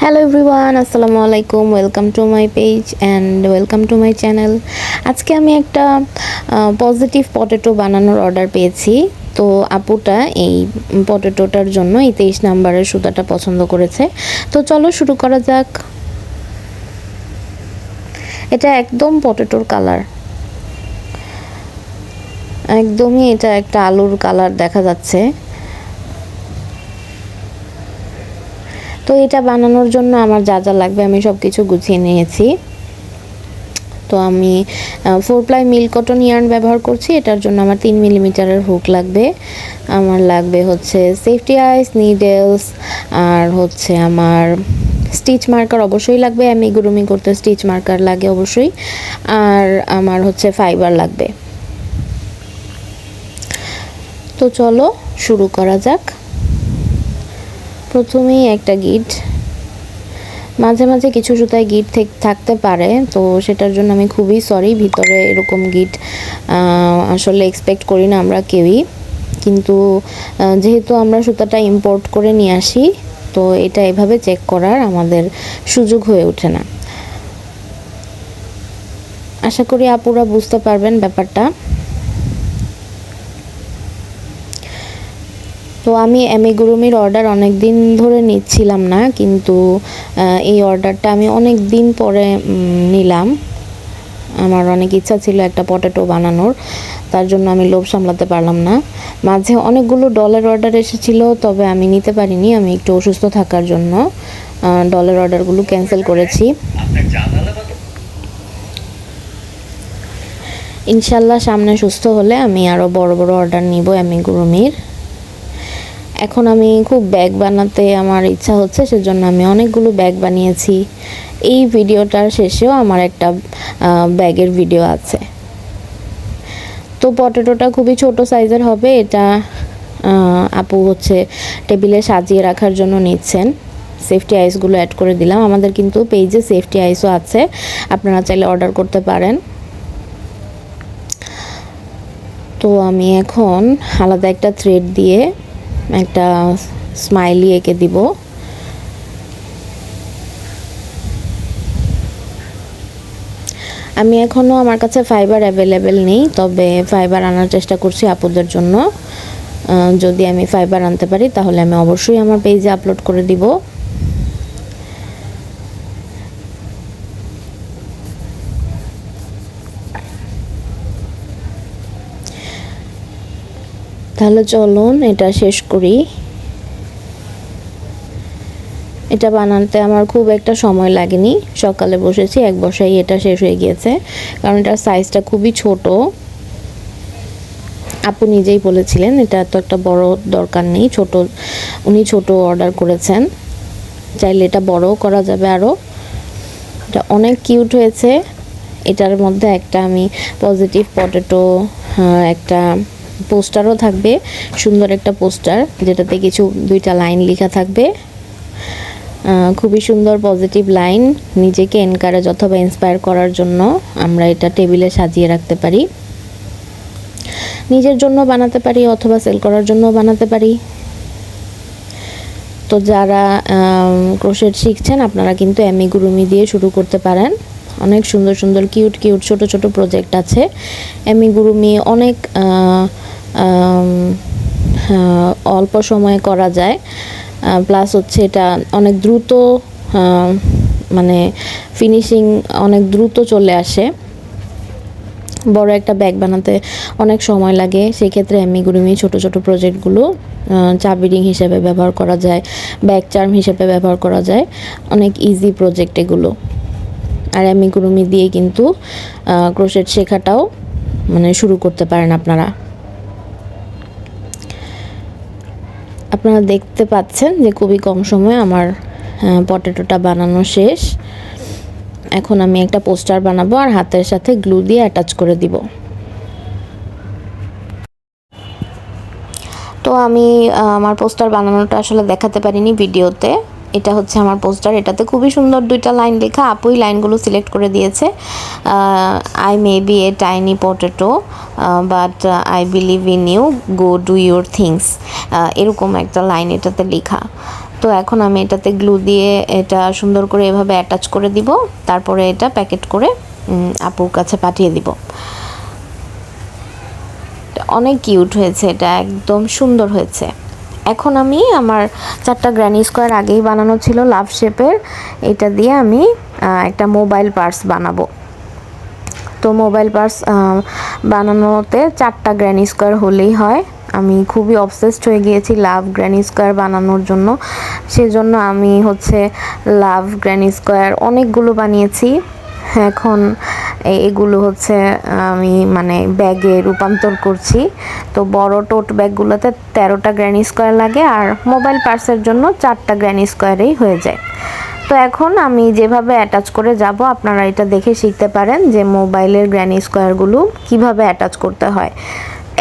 Hello everyone আসসালামু আলাইকুম welcome to my page and welcome to my channel আজকে আমি একটা পজিটিভ পটেটো বানানোর অর্ডার পেয়েছি। তো আপুটা এই পটেটোটার জন্য এই তেইশ নাম্বারের সুতাটা পছন্দ করেছে। তো চলো শুরু করা যাক। এটা একদম পটেটোর কালার একদমই এটা একটা আলুর কালার দেখা যাচ্ছে। তো এটা বানানোর জন্য আমার যা যা লাগবে আমি সব কিছু গুছিয়ে নিয়েছি। তো আমি four ply mill cotton yarn ব্যবহার করছি, এটার জন্য আমার তিন মিলিমিটারের হুক লাগবে। আমার লাগবে হচ্ছে সেফটি আইস নিডেলস আর হচ্ছে আমার স্টিচ মার্কার অবশ্যই লাগবে আমি গুরুমি করতে স্টিচ মার্কার লাগে অবশ্যই। আর আমার হচ্ছে ফাইবার লাগবে। তো চলো, শুরু করা যাক। প্রথমেই একটা গিট। মাঝে মাঝে কিছু সুতায় গিট থাকতে পারে, তো সেটার জন্য আমি খুবই সরি ভিতরে এরকম গিট আসলে এক্সপেক্ট করি না আমরা কেউই। কিন্তু যেহেতু আমরা সুতাটা ইম্পোর্ট করে নিয়ে আসি, তো এটা এভাবে চেক করার আমাদের সুযোগ হয়ে ওঠে না। আশা করি আপুরা বুঝতে পারবেন ব্যাপারটা। তো আমি গুরুমির অর্ডার অনেক দিন ধরে নিচ্ছিলাম না, কিন্তু এই অর্ডারটা আমি অনেক দিন পরে নিলাম। আমার অনেক ইচ্ছা ছিল একটা পটেটো বানানোর, তার জন্য আমি লোভ সামলাতে পারলাম না। মাঝে অনেকগুলো ডলের অর্ডার এসেছিল, তবে আমি নিতে পারিনি, আমি একটু অসুস্থ থাকার জন্য ডলের অর্ডারগুলো ক্যান্সেল করেছি। ইনশাল্লাহ সামনে সুস্থ হলে আমি আরও বড় বড় অর্ডার নিব এমি গুরুমির এখন আমি খুব ব্যাগ বানাতে আমার ইচ্ছা হচ্ছে, সেজন্য আমি অনেকগুলো ব্যাগ বানিয়েছি। এই ভিডিওটার শেষেও আমার একটা ব্যাগের ভিডিও আছে। তো পটেটোটা খুবই ছোট সাইজের হবে, এটা আপু হচ্ছে টেবিলে সাজিয়ে রাখার জন্য নিচ্ছেন। সেফটি আইসগুলো অ্যাড করে দিলাম। আমাদের কিন্তু পেজে সেফটি আইসও আছে, আপনারা চাইলে অর্ডার করতে পারেন। তো আমি এখন আলাদা একটা থ্রেড দিয়ে একটা স্মাইলি এঁকে দিব। আমি এখনও আমার কাছে ফাইবার অ্যাভেলেবেল নেই, তবে ফাইবার আনার চেষ্টা করছি আপুদের জন্য। যদি আমি ফাইবার আনতে পারি, তাহলে আমি অবশ্যই আমার পেজে আপলোড করে দিব। তাহলে চলুন, এটা শেষ করি। এটা বানাতে আমার খুব একটা সময় লাগেনি। সকালে বসেছি, এক বসাই এটা শেষ হয়ে গিয়েছে। কারণ এটার সাইজটা খুবই ছোট। আপু নিজেই বলেছিলেন, এটা এত একটা বড় দরকার নেই, ছোট, উনি ছোট অর্ডার করেছেন। চাইলে এটা বড়ও করা যাবে আরও এটা অনেক কিউট হয়েছে। এটার মধ্যে একটা আমি পজিটিভ পটেটো একটা পোস্টারও থাকবে, সুন্দর একটা পোস্টার, যেটাতে কিছু দুইটা লাইন লেখা থাকবে। খুবই সুন্দর পজিটিভ লাইন নিজেকে এনকারেজ অথবা ইন্সপায়ার করার জন্য আমরা এটা টেবিলে সাজিয়ে রাখতে পারি। নিজের জন্য বানাতে পারি অথবা সেল করার জন্য বানাতে পারি। তো যারা ক্রোশেট শিখছেন, আপনারা কিন্তু এমি গুরুমি দিয়ে শুরু করতে পারেন। অনেক সুন্দর সুন্দর কিউট কিউট ছোট ছোট প্রজেক্ট আছে। এমি গুরুমি অনেক অল্প সময়ে করা যায়। প্লাস হচ্ছে এটা অনেক দ্রুত মানে ফিনিশিং অনেক দ্রুত চলে আসে। বড় একটা ব্যাগ বানাতে অনেক সময় লাগে। সেই ক্ষেত্রে এমনি গুরুমি ছোট ছোট প্রজেক্টগুলো চাবি রিং হিসেবে ব্যবহার করা যায় ব্যাগ চার্ম হিসেবে ব্যবহার করা যায়। অনেক ইজি প্রজেক্ট এগুলো। আর এমনি গুরুমি দিয়ে কিন্তু ক্রোশেট শেখাটাও মানে শুরু করতে পারেন আপনারা। আপনারা দেখতে পাচ্ছেন যে খুবই কম সময়ে আমার পটেটোটা বানানো শেষ। এখন আমি একটা পোস্টার বানাবো আর হাতের সাথে গ্লু দিয়ে অ্যাটাচ করে দিব। তো আমি আমার পোস্টার বানানোটা আসলে দেখাতে পারিনি ভিডিওতে। এটা হচ্ছে আমার পোস্টার, এটাতে খুবই সুন্দর দুইটা লাইন লেখা, আপুই লাইনগুলো সিলেক্ট করে দিয়েছে। I may be a tiny potato but I believe in you go do your things এরকম একটা লাইন এটাতে লেখা। তো এখন আমি এটাতে গ্লু দিয়ে এটা সুন্দর করে এভাবে অ্যাটাচ করে দিব, তারপরে এটা প্যাকেট করে আপুর কাছে পাঠিয়ে দিব। অনেক কিউট হয়েছে এটা, একদম সুন্দর হয়েছে। এখন আমি আমার চারটা গ্র্যানি স্কোয়ার আগেই বানানো ছিল লাভ শেপের এটা দিয়ে আমি একটা মোবাইল পার্স বানাবো। তো মোবাইল পার্স বানানোতে চারটা গ্র্যানি স্কোয়ার হলেই হয়। আমি খুবই অবসেসড হয়ে গিয়েছি লাভ গ্র্যানি স্কোয়ার বানানোর জন্য। সেজন্য আমি হচ্ছে লাভ গ্র্যানি স্কোয়ার অনেকগুলো বানিয়েছি। এখন এগুলো হচ্ছে, আমি মানে ব্যাগে রূপান্তর করছি। তো বড় টোট ব্যাগগুলোতে তেরোটা গ্র্যানি স্কোয়ার লাগে আর মোবাইল পার্সের জন্য চারটা গ্র্যানি স্কোয়ারেই হয়ে যায়। তো এখন আমি যেভাবে অ্যাটাচ করে যাব, আপনারা এটা দেখে শিখতে পারেন যে মোবাইলের গ্র্যানি স্কোয়ারগুলো কীভাবে অ্যাটাচ করতে হয়।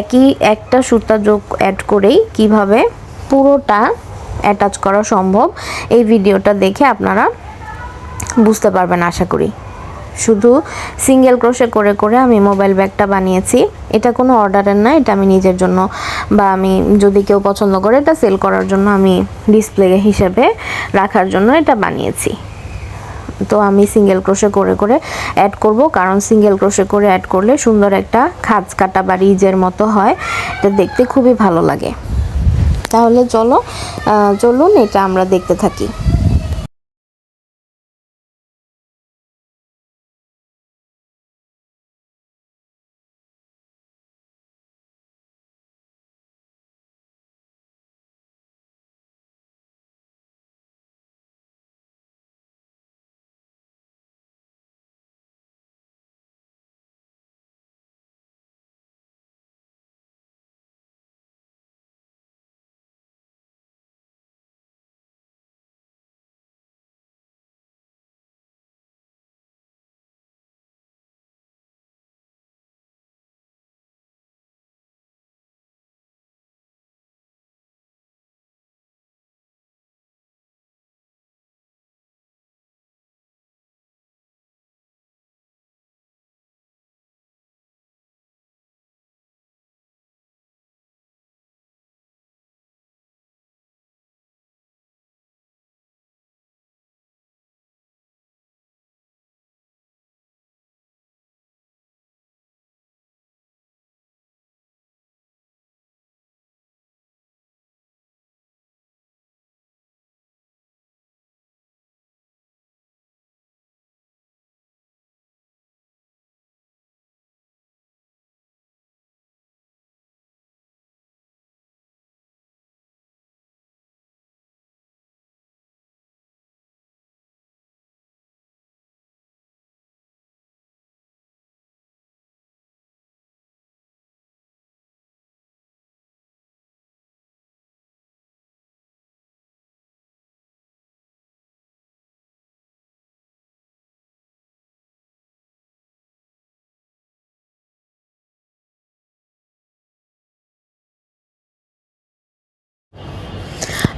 একই একটা সুতা যোগ অ্যাড করেই কীভাবে পুরোটা অ্যাটাচ করা সম্ভব, এই ভিডিওটা দেখে আপনারা বুঝতে পারবেন, আশা করি। শুধু সিঙ্গেল ক্রোশে করে করে আমি মোবাইল ব্যাগটা বানিয়েছি। এটা কোনো অর্ডারের না, এটা আমি নিজের জন্য বা আমি যদি কেউ পছন্দ করে এটা সেল করার জন্য আমি ডিসপ্লে হিসেবে রাখার জন্য এটা বানিয়েছি। তো আমি সিঙ্গেল ক্রোশে করে করে অ্যাড করব, কারণ সিঙ্গেল ক্রোশে করে অ্যাড করলে সুন্দর একটা খাঁজ কাটা বা রিজের মতো হয়। এটা দেখতে খুবই ভালো লাগে। তাহলে চলো চলুন এটা আমরা দেখতে থাকি।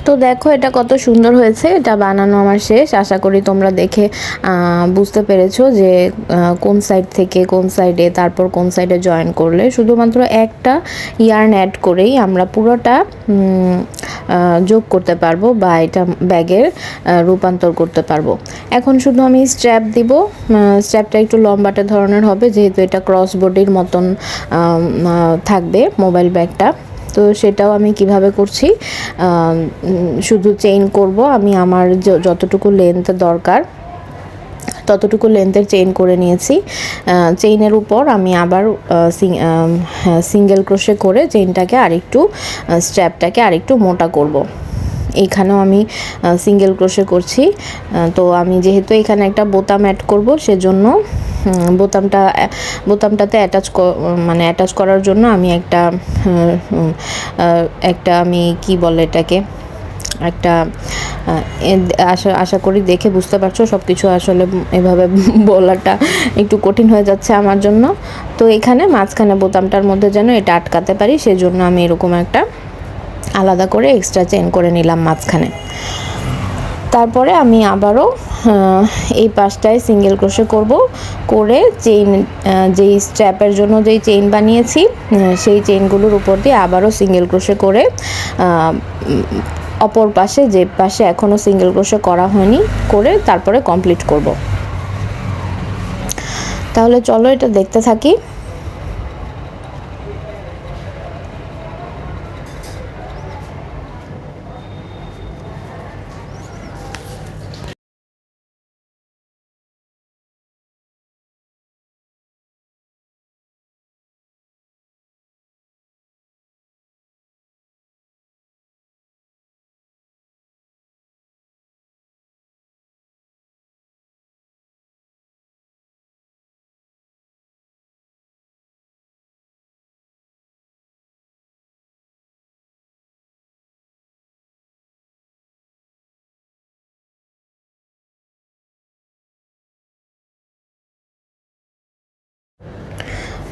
তো দেখো এটা কত সুন্দর হয়েছে, এটা বানানো আমার শেষ। আশা করি তোমরা দেখে বুঝতে পেরেছ যে কোন সাইড থেকে কোন সাইডে তারপর কোন সাইডে জয়েন করলে। শুধুমাত্র একটা ইয়ার্ন অ্যাড করেই আমরা পুরোটা যোগ করতে পারব বা এটা ব্যাগের রূপান্তর করতে পারব। এখন শুধু আমি স্ট্র্যাপ দিব। স্ট্র্যাপটা একটু লম্বাটে ধরনের হবে, যেহেতু এটা ক্রস বডির মতন থাকবে মোবাইল ব্যাগটা তো সেটাও আমি কীভাবে করছি শুধু চেইন করব, আমি আমার যতটুকু লেন্থ দরকার, ততটুকু লেন্থের চেইন করে নিয়েছি চেইনের উপর আমি আবার সিঙ্গেল ক্রোশে করে চেইনটাকে আরেকটু স্ট্র্যাপটাকে আরেকটু মোটা করব। এইখানেও আমি সিঙ্গেল ক্রোশে করছি তো আমি যেহেতু এখানে একটা বোতাম অ্যাড করব, সেজন্য বোতামটা বোতামটাতে অ্যাটাচ মানে অ্যাটাচ করার জন্য আমি একটা একটা আমি কি বলে এটাকে, একটা আশা আশা করি দেখে বুঝতে পারছ সব কিছু আসলে এভাবে বলাটা একটু কঠিন হয়ে যাচ্ছে আমার জন্য। তো এখানে মাঝখানে বোতামটার মধ্যে যেন এটা আটকাতে পারি, সেজন্য আমি এরকম একটা আলাদা করে এক্সট্রা চেন করে নিলাম মাঝখানে। তারপরে আমি আবারও এই পাশটায় সিঙ্গেল ক্রোশে করব, করে চেইন যেই স্ট্র্যাপের জন্য যেই চেইন বানিয়েছি সেই চেইনগুলোর উপর দিয়ে আবারও সিঙ্গেল ক্রোশে করে অপর পাশে, যে পাশে এখনও সিঙ্গেল ক্রোশে করা হয়নি, করে তারপরে কমপ্লিট করব। তাহলে চলো এটা দেখতে থাকি।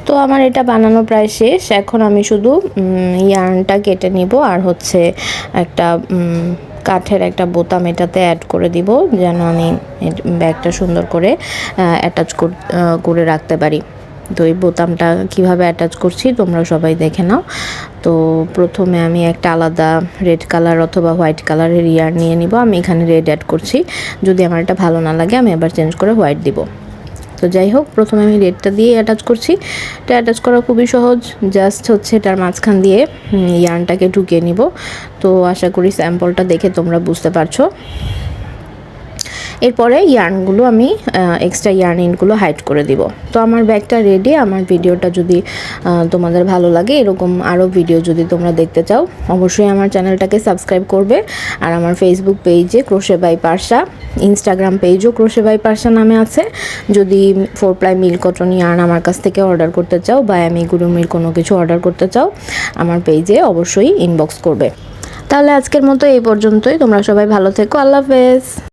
তো আমার এটা বানানো প্রায় শেষ। এখন আমি শুধু ইয়ার্নটা কেটে নিব আর হচ্ছে একটা কাঠের একটা বোতাম এটাতে অ্যাড করে দিব যেন আমি ব্যাগটা সুন্দর করে অ্যাটাচ করে রাখতে পারি। তো এই বোতামটা কীভাবে অ্যাটাচ করছি তোমরা সবাই দেখে নাও। তো প্রথমে আমি একটা আলাদা রেড কালার অথবা হোয়াইট কালারের ইয়ার নিয়ে নিব। আমি এখানে রেড অ্যাড করছি। যদি আমার এটা ভালো না লাগে আমি আবার চেঞ্জ করে হোয়াইট দিব। তো যাই হোক, প্রথমে আমি রেডটা দিয়ে অ্যাটাচ করছি। এটা অ্যাটাচ করা খুবই সহজ। জাস্ট হচ্ছে এটার মাঝখান দিয়ে ইয়ানটাকে ঢুকিয়ে নিব। তো আশা করি স্যাম্পলটা দেখে তোমরা বুঝতে পারছ। এরপরে ইয়ার্নগুলো আমি এক্সট্রা ইয়ার্ন ইনগুলো হাইড করে দিব। তো আমার ব্যাগটা রেডি আমার ভিডিওটা যদি তোমাদের ভালো লাগে, এরকম আরও ভিডিও যদি তোমরা দেখতে চাও, অবশ্যই আমার চ্যানেলটাকে সাবস্ক্রাইব করবে। আর আমার ফেসবুক পেজে ক্রোশে বাই পার্সা ইনস্টাগ্রাম পেজও ক্রোশে বাই পার্সা নামে আছে। যদি four ply mill cotton yarn আমার কাছ থেকে অর্ডার করতে চাও বা আমি গুরুমির কোনো কিছু অর্ডার করতে চাও, আমার পেজে অবশ্যই ইনবক্স করবে। তাহলে আজকের মতো এই পর্যন্তই, তোমরা সবাই ভালো থেকো, আল্লাহ হাফেজ।